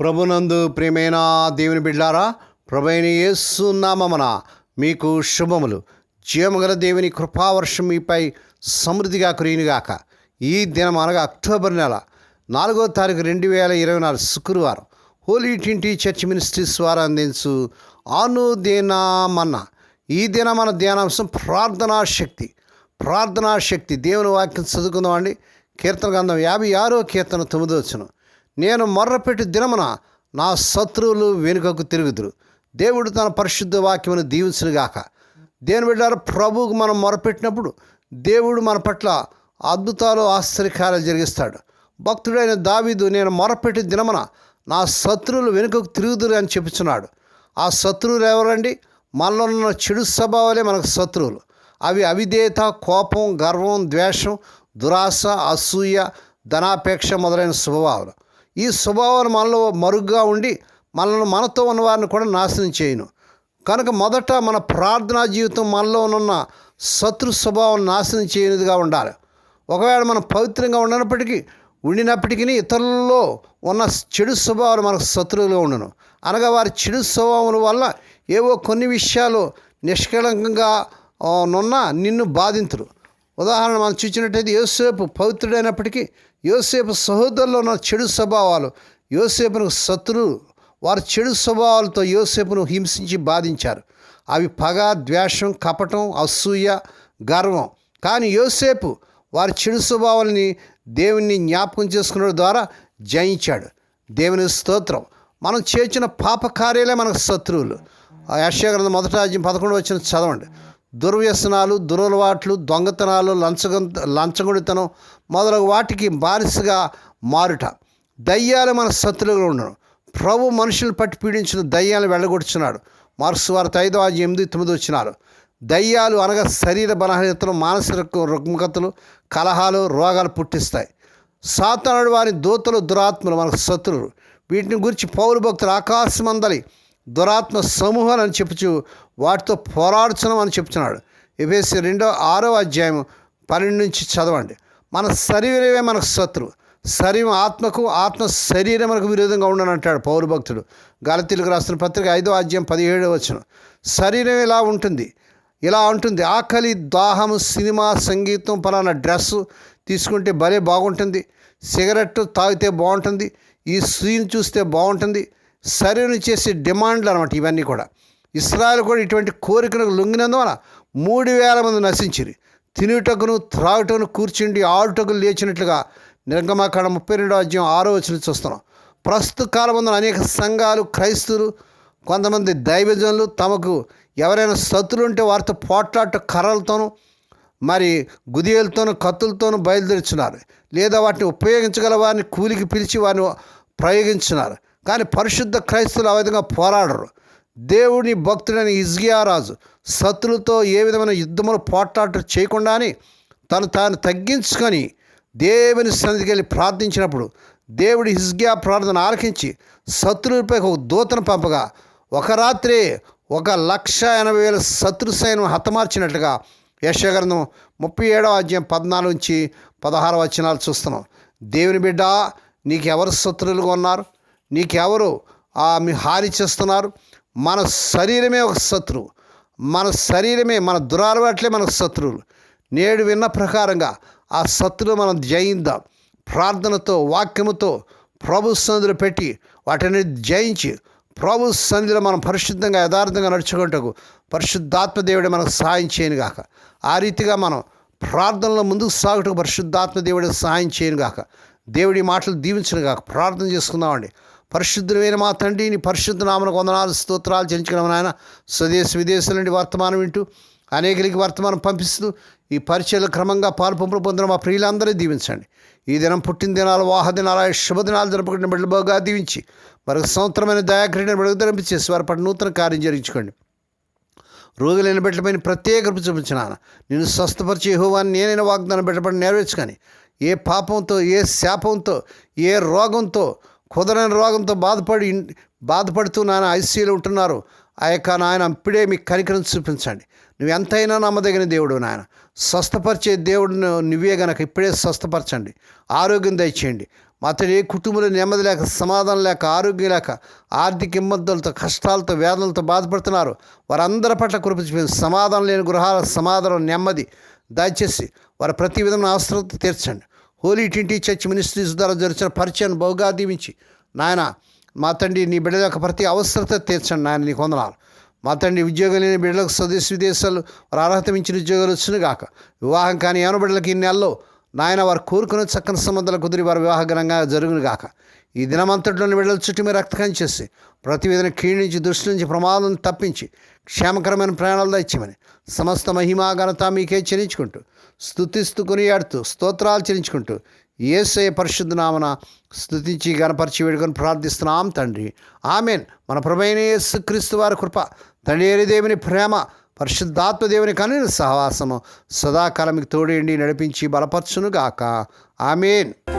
ప్రభునందు ప్రియమైన దేవుని బిడ్లారా ప్రభైన యేసు మీకు శుభములు. జీవముగల దేవుని కృపావర్షం మీపై సమృద్ధిగా కురియునుగాక. ఈ దినం అనగా అక్టోబర్ నెల నాలుగో తారీఖు రెండు వేల ఇరవై నాలుగు శుక్రవారం హోలీ ట్వంటీ చర్చ్ మినిస్ట్రీస్ వారు అందించు ఆనుదేనామన్న ఈ దిన మన ధ్యానాంశం ప్రార్థనా శక్తి. ప్రార్థనా శక్తి. దేవుని వాక్యం చదువుకుందామండి. కీర్తన గ్రంథం యాభై ఆరో కీర్తన తొమ్మిదో వచ్చును నేను మొర్రపెట్టి దినమున నా శత్రువులు వెనుకకు తిరుగుదురు. దేవుడు తన పరిశుద్ధ వాక్యమును దీవించునుగాక దేని బిడ్డారు ప్రభువుకు మనం మొరపెట్టినప్పుడు దేవుడు మన పట్ల అద్భుతాలు ఆశ్చర్యకార్యాలు జరిగిస్తాడు. భక్తుడైన దావీదు నేను మొరపెట్టి దినమున నా శత్రువులు వెనుకకు తిరుగుదురు అని చెప్పుచున్నాడు. ఆ శత్రువులు ఎవరండి? మనలో ఉన్న చెడు స్వభావాలే మనకు శత్రువులు. అవి అవిధేయత కోపం గర్వం ద్వేషం దురాశ అసూయ ధనాపేక్ష మొదలైన స్వభావాలు. ఈ స్వభావాలు మనలో మరుగ్గా ఉండి మనల్ని మనతో ఉన్న వారిని కూడా నాశనం చేయను. కనుక మొదట మన ప్రార్థనా జీవితం మనలో ఉన్న శత్రు స్వభావం నాశనం చేయనిదిగా ఉండాలి. ఒకవేళ మనం పవిత్రంగా ఉండనప్పటికీ ఉండినప్పటికీ ఇతరులలో ఉన్న చెడు స్వభావాలు మనకు శత్రువులుగా ఉండను. అనగా వారి చెడు స్వభావం వల్ల ఏవో కొన్ని విషయాలు నిష్కళంకంగా నున్న నిన్ను బాధింతురు. ఉదాహరణ మనం చూసినట్టయితే యోసేపు పవిత్రుడైనప్పటికీ యోసేపు సహోదరులో ఉన్న చెడు స్వభావాలు యోసేపును శత్రువు వారి చెడు స్వభావాలతో యోసేపును హింసించి బాధించారు. అవి పగ ద్వేషం కపటం అసూయ గర్వం. కానీ యోసేపు వారి చెడు స్వభావాలని దేవుని జ్ఞాపకం చేసుకున్న ద్వారా జయించాడు. దేవుని స్తోత్రం. మనం చేసిన పాప కార్యాలే మనకు శత్రువులు. ఆ మొదట రాజ్యం పదకొండు వచ్చిన చదవండి. దుర్వ్యసనాలు దురలవాట్లు దొంగతనాలు లంచగొంత లంచగొడితనం మొదలగు వాటికి బానిసగా మారుట. దయ్యాలు మన శత్రులుగా ఉండను. ప్రభు మనుషులను పట్టి పీడించిన దయ్యాలను వెళ్ళగొడుచున్నాడు. మార్క్స్ వార్త ఐదో ఆది ఎనిమిది తొమ్మిది వచ్చినారు దయ్యాలు అనగా శరీర బలహీనతలు మానసిక రుగ్మతలు కలహాలు రోగాలు పుట్టిస్తాయి. సాతానుడు వారి దూతలు దురాత్మలు మనకు శత్రువులు. వీటిని గురించి పౌరు భక్తులు ఆకాశమందలి దురాత్మ సమూహాలు అని చెప్పుచు వాటితో పోరాడుతున్నాం అని చెప్తున్నాడు. ఎఫ్ఎస్సి రెండో ఆరో అధ్యాయం పన్నెండు నుంచి చదవండి. మన శరీరమే మనకు శత్రువు. శరీరం ఆత్మకు ఆత్మ శరీరం మనకు విరోధంగా ఉండని అంటాడు పౌరభక్తుడు గలతీలకు రాసిన పత్రిక ఐదో అధ్యాయం పదిహేడో వచ్చిన శరీరం ఇలా ఉంటుంది. ఇలా ఉంటుంది. ఆకలి దాహము సినిమా సంగీతం పలానా డ్రెస్సు తీసుకుంటే భలే బాగుంటుంది. సిగరెట్ తాగితే బాగుంటుంది. ఈ సీన్ చూస్తే బాగుంటుంది. శరీరం చేసే డిమాండ్లు అనమాట ఇవన్నీ కూడా. ఇస్రాయల్ కూడా ఇటువంటి కోరికలకు లొంగినందువల్ల మూడు వేల మంది నశించిరి. తినుటకును త్రాగుటకును కూర్చుండి ఆడుటకు లేచినట్లుగా నిర్గమాకాండ ముప్పై రెండో అధ్యాయం ఆరో వచ్చిన చూస్తున్నాం. ప్రస్తుత కాలమందున అనేక సంఘాలు క్రైస్తువులు కొంతమంది దైవజనులు తమకు ఎవరైనా శత్రులు ఉంటే వారితో పోట్లాట కర్రలతోనూ మరి గుదియలతోనూ కత్తులతోనూ బయలుదేరుచున్నారు. లేదా వాటిని ఉపయోగించగల వారిని కూలికి పిలిచి వారిని ప్రయోగించున్నారు. కానీ పరిశుద్ధ క్రైస్తువులు ఆ విధంగా పోరాడరు. దేవుని భక్తుడైన ఇజ్గియారాజు శత్రులతో ఏ విధమైన యుద్ధములు పోట్లాట చేయకుండానే తను తాను తగ్గించుకొని దేవుని సన్నిధికి వెళ్ళి ప్రార్థించినప్పుడు దేవుడి హిజ్గియా ప్రార్థన ఆలకించి శత్రువులపై ఒక దూతను పంపగా ఒక రాత్రి ఒక లక్ష ఎనభై వేల శత్రు సైన్యం హతమార్చినట్లుగా యశగ్రంథం ముప్పై ఏడవ అధ్యాయం పద్నాలుగు నుంచి పదహారు వచనాలు చూస్తున్నాం. దేవుని బిడ్డ నీకెవరు శత్రువులుగా ఉన్నారు? నీకెవరు మీ హాని చేస్తున్నారు? మన శరీరమే ఒక శత్రువు మన శరీరమే మన దురాలవాట్లే మనకు శత్రువులు. నేడు విన్న ప్రకారంగా ఆ శత్రువు మనం జయిద్దాం ప్రార్థనతో వాక్యముతో ప్రభు సన్నిధిలో పెట్టి వాటిని జయించి ప్రభు సన్నిధిలో మనం పరిశుద్ధంగా యథార్థంగా నడుచుకుంటకు పరిశుద్ధాత్మ దేవుడే మనకు సహాయం చేయను గాక ఆ రీతిగా మనం ప్రార్థనలో ముందుకు సాగుటకు పరిశుద్ధాత్మ దేవుడే సహాయం చేయను గాక దేవుడి మాటలు దీవించను గాక ప్రార్థన చేసుకుందామండి. పరిశుద్ధమైన మా తండ్రి నీ పరిశుద్ధ నామన వందనాలు స్తోత్రాలు చెల్లించుకున్నాం నాయన. స్వదేశ విదేశాల నుండి వర్తమానం వింటూ అనేకలకి వర్తమానం పంపిస్తూ ఈ పరిచయలు క్రమంగా పాల్పంపులు పొందిన మా ప్రియులందరూ దీవించండి. ఈ దినం పుట్టిన దినాలు వాహ దినాలు శుభదినాలు జరుపుకున్న బిడ్డలు బాగా దీవించి మరొక సంవత్సరమైన దయాక్రీడను బిడ్డకు చేసి వారి పట్ల నూతన కార్యం జరిగించుకోండి. రోగులైన బిడ్డపైన ప్రత్యేక కృప చూపించినాను నేను స్వస్థపరిచే హోవాన్ని నేనైనా వాగ్దానం బిడ్డపడి నెరవేర్చుకొని ఏ పాపంతో ఏ శాపంతో ఏ రోగంతో కుదరని రోగంతో బాధపడి బాధపడుతూ నాయన ఐసీలో ఉంటున్నారు. ఆ యొక్క నాయన ఇప్పుడే మీకు కనికరం చూపించండి. నువ్వు ఎంతైనా నమ్మదగిన దేవుడు నాయన. స్వస్థపరిచే దేవుడు నువ్వే గనక ఇప్పుడే స్వస్థపరచండి. ఆరోగ్యం దయచేయండి. మా తండ్రి ఏ కుటుంబంలో నెమ్మది లేక సమాధానం లేక ఆరోగ్యం లేక ఆర్థిక ఇబ్బందులతో కష్టాలతో వేదనలతో బాధపడుతున్నారు. వారందరి పట్ల కృప చూపించి సమాధానం లేని గృహాల సమాధానం నెమ్మది. దయచేసి వారి ప్రతి విధమైన అవసరత తీర్చండి. హోలీ టింటి చర్చ్ మినిస్ట్రీస్ ద్వారా జరిచిన పరిచయం బహుగా దీవించి నాయన మా తండ్రి నీ బిడ్డల యొక్క ప్రతి అవసరత తీర్చండి నాయన నీకు వందనాలు. మా తండ్రి ఉద్యోగం లేని బిడ్డలకు స్వదేశ విదేశాలు వారు అర్హత మించిన ఉద్యోగాలు వచ్చినవి కాక వివాహం కాని ఏమన బిడ్డలకి ఈ నెలలో నాయన వారు కోరుకున్న చక్కని సంబంధాలు కుదిరి వారి వివాహ ఘనంగా జరుగును గాక ఈ దినమంతటిలోని బిడ్డల చుట్టూ మీరు రక్తకం చేసి ప్రతి క్షీణించి దృష్టి నుంచి ప్రమాదం తప్పించి క్షేమకరమైన ప్రయాణాలు దయచేయమని సమస్త మహిమా ఘనత మీకే చెల్లించుకుంటూ స్తుతిస్తూ కొనియాడుతూ స్తోత్రాలు చెల్లించుకుంటూ ఏసయ పరిశుద్ధ నామన స్థుతించి గణపరిచి వేడుకొని ప్రార్థిస్తున్నాం తండ్రి. ఆమెన్. మన ప్రభైన యేసు క్రీస్తు వారి కృప తండ్రి దేవుని ప్రేమ పరిశుద్ధాత్మదేవుని కనుని సహవాసము సదాకాలం మీకు తోడేండి నడిపించి బలపరచును గాక ఆమెన్.